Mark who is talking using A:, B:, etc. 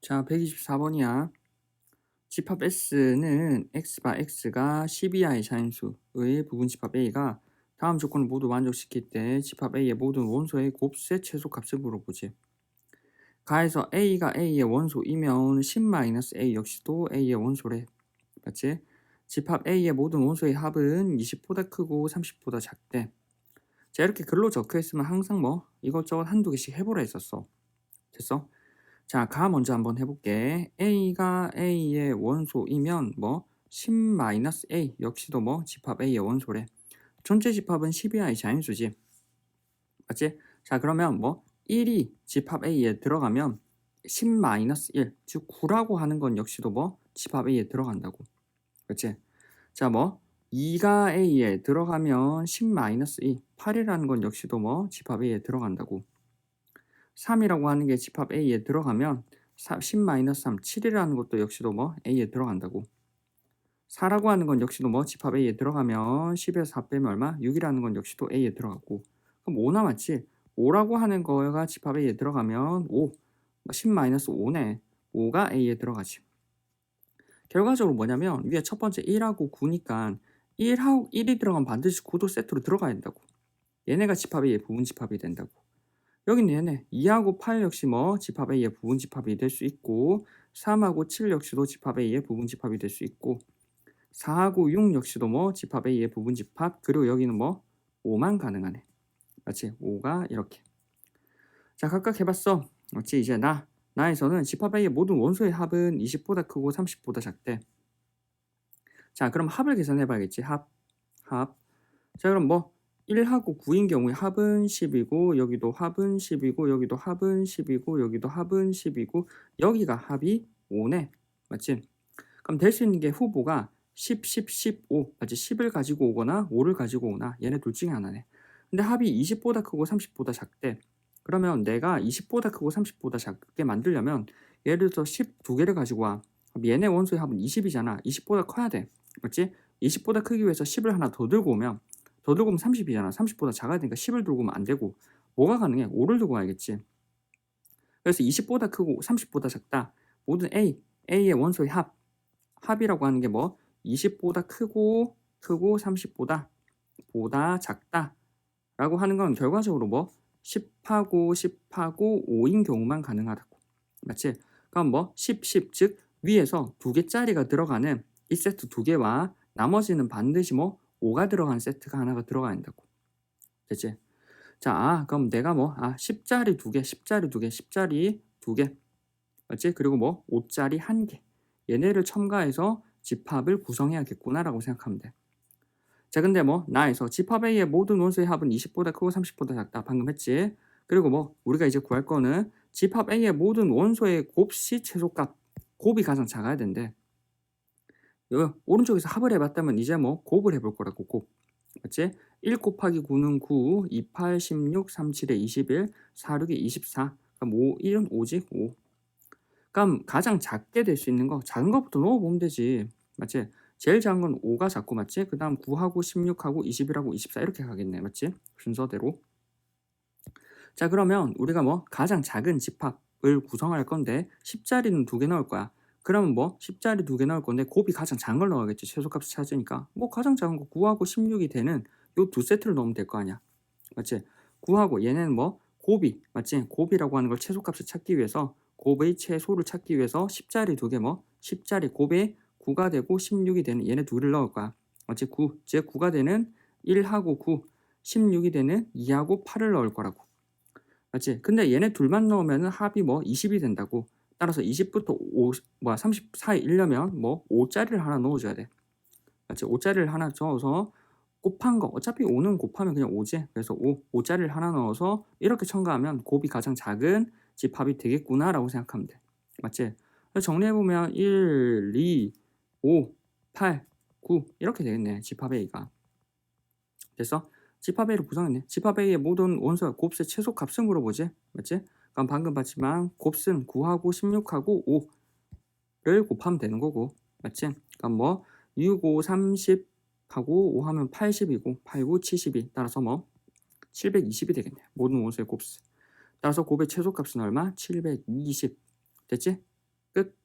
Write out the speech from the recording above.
A: 자, 124번이야. 집합 S는 X바 X가 12i 자인수의 부분 집합 A가 다음 조건을 모두 만족시킬 때 집합 A의 모든 원소의 곱셈 최소값을 물어보지. 가에서 A가 A의 원소이면 10-A 역시도 A의 원소래. 맞지? 집합 A의 모든 원소의 합은 20보다 크고 30보다 작대. 자, 이렇게 글로 적혀 있으면 항상 뭐 이것저것 한두 개씩 해보라 했었어. 됐어? 자, 가 먼저 한번 해볼게. A가 A의 원소이면 뭐 10-A 역시도 뭐 집합 A의 원소래. 전체 집합은 12i 자인수지. 맞지? 자, 그러면 뭐 1이 집합 A에 들어가면 10-1, 즉 9라고 하는 건 역시도 뭐 집합 A에 들어간다고. 그렇지? 자, 뭐 2가 A에 들어가면 10-2, 8이라는 건 역시도 뭐 집합 A에 들어간다고. 3이라고 하는 게 집합 A에 들어가면 10-3, 7이라는 것도 역시도 뭐 A에 들어간다고. 4라고 하는 건 역시도 뭐 집합 A에 들어가면 10에서 4 빼면 얼마? 6이라는 건 역시도 A에 들어갔고. 그럼 5 남았지? 5라고 하는 거가 집합 A에 들어가면 5, 10-5네. 5가 A에 들어가지. 결과적으로 뭐냐면 위에 첫 번째 1하고 9니까 1하고 1이 들어가면 반드시 9도 세트로 들어가야 된다고. 얘네가 집합 A의 부분 집합이 된다고. 여기는 얘네 2하고 8 역시 뭐 집합 A의 부분 집합이 될 수 있고 3하고 7 역시도 집합 A의 부분 집합이 될 수 있고 4하고 6 역시도 뭐 집합 A의 부분 집합 그리고 여기는 뭐 5만 가능하네. 맞지? 5가 이렇게. 자 각각 해봤어. 맞지? 이제 나 나에서는 집합 A의 모든 원소의 합은 20보다 크고 30보다 작대. 자 그럼 합을 계산해 봐야겠지. 합. 합. 자 그럼 뭐 1하고 9인 경우에 합은 10이고 여기도 합은 10이고 여기도 합은 10이고 여기도 합은 10이고 여기가 합이 5네. 맞지? 그럼 될 수 있는 게 후보가 10, 10, 15 맞지? 10을 가지고 오거나 5를 가지고 오나 얘네 둘 중에 하나네. 근데 합이 20보다 크고 30보다 작대. 그러면 내가 20보다 크고 30보다 작게 만들려면 예를 들어 10두 개를 가지고 와. 얘네 원소의 합은 20이잖아. 20보다 커야 돼. 맞지? 20보다 크기 위해서 10을 하나 더 들고 오면 더 들고 오면 30이잖아. 30보다 작아야 되니까 10을 들고 오면 안 되고 뭐가 가능해? 5를 들고 와야겠지. 그래서 20보다 크고 30보다 작다. 모든 A, A의 원소의 합. 합이라고 하는 게 뭐? 20보다 크고 크고 30보다 보다 작다. 라고 하는 건 결과적으로 뭐 10하고 10하고 5인 경우만 가능하다고. 맞지? 그럼 뭐 10, 10, 즉 위에서 두 개짜리가 들어가는 이 세트 두 개와 나머지는 반드시 뭐 5가 들어간 세트가 하나가 들어가야 된다고. 됐지? 자, 아, 그럼 내가 뭐, 아, 10짜리 두 개, 10짜리 두 개, 10짜리 두 개. 맞지? 그리고 뭐, 5짜리 한 개. 얘네를 첨가해서 집합을 구성해야겠구나라고 생각하면 돼. 자, 근데 뭐, 나에서 집합 A의 모든 원소의 합은 20보다 크고 30보다 작다. 방금 했지? 그리고 뭐, 우리가 이제 구할 거는 집합 A의 모든 원소의 곱시 최소값. 곱이 가장 작아야 된대. 요 오른쪽에서 합을 해봤다면 이제 뭐 곱을 해볼 거라고 곱. 맞지? 1 곱하기 9는 9, 2, 8, 16, 3, 7에 21, 4, 6에 24. 그럼 5, 1은 5지? 5. 그럼 가장 작게 될 수 있는 거 작은 것부터 넣어보면 되지. 맞지? 제일 작은 건 5가 작고 맞지? 그 다음 9하고 16하고 21하고 24 이렇게 가겠네. 맞지? 순서대로. 자 그러면 우리가 뭐 가장 작은 집합을 구성할 건데 10자리는 두 개 넣을 거야. 그러면 뭐 10자리 두 개 넣을 건데 곱이 가장 작은 걸 넣어야겠지. 최소값을 찾으니까. 뭐 가장 작은 거 9하고 16이 되는 요 두 세트를 넣으면 될 거 아니야. 맞지? 9하고 얘는 뭐 곱이 맞지? 곱이라고 하는 걸 최소값을 찾기 위해서 곱의 최소를 찾기 위해서 10자리 두 개 뭐 10자리 곱에 9가 되고 16이 되는 얘네 둘을 넣을 거야. 맞지? 9. 즉 9가 되는 1하고 9, 16이 되는 2하고 8을 넣을 거라고. 맞지? 근데 얘네 둘만 넣으면 합이 뭐 20이 된다고. 따라서 20부터 5, 뭐야 30 사이 일려면 뭐 5짜리를 하나 넣어줘야 돼. 맞지? 5짜리를 하나 넣어서 곱한 거 어차피 5는 곱하면 그냥 5지. 그래서 5, 5짜리를 하나 넣어서 이렇게 첨가하면 곱이 가장 작은 집합이 되겠구나 라고 생각하면 돼. 맞지? 정리해보면 1, 2, 5, 8, 9 이렇게 되겠네. 집합 A가. 됐어? 집합 A를 구성했네. 집합 A의 모든 원소의 곱셈 최소 값을 물어보지. 맞지? 그럼 방금 봤지만 곱셈 9하고 16하고 5를 곱하면 되는 거고. 맞지? 그럼 뭐 6, 5, 30 하고 5 하면 80이고 8, 9, 72 따라서 뭐 720이 되겠네. 모든 원소의 곱셈. 따라서 곱의 최소값은 얼마? 720. 됐지? 끝.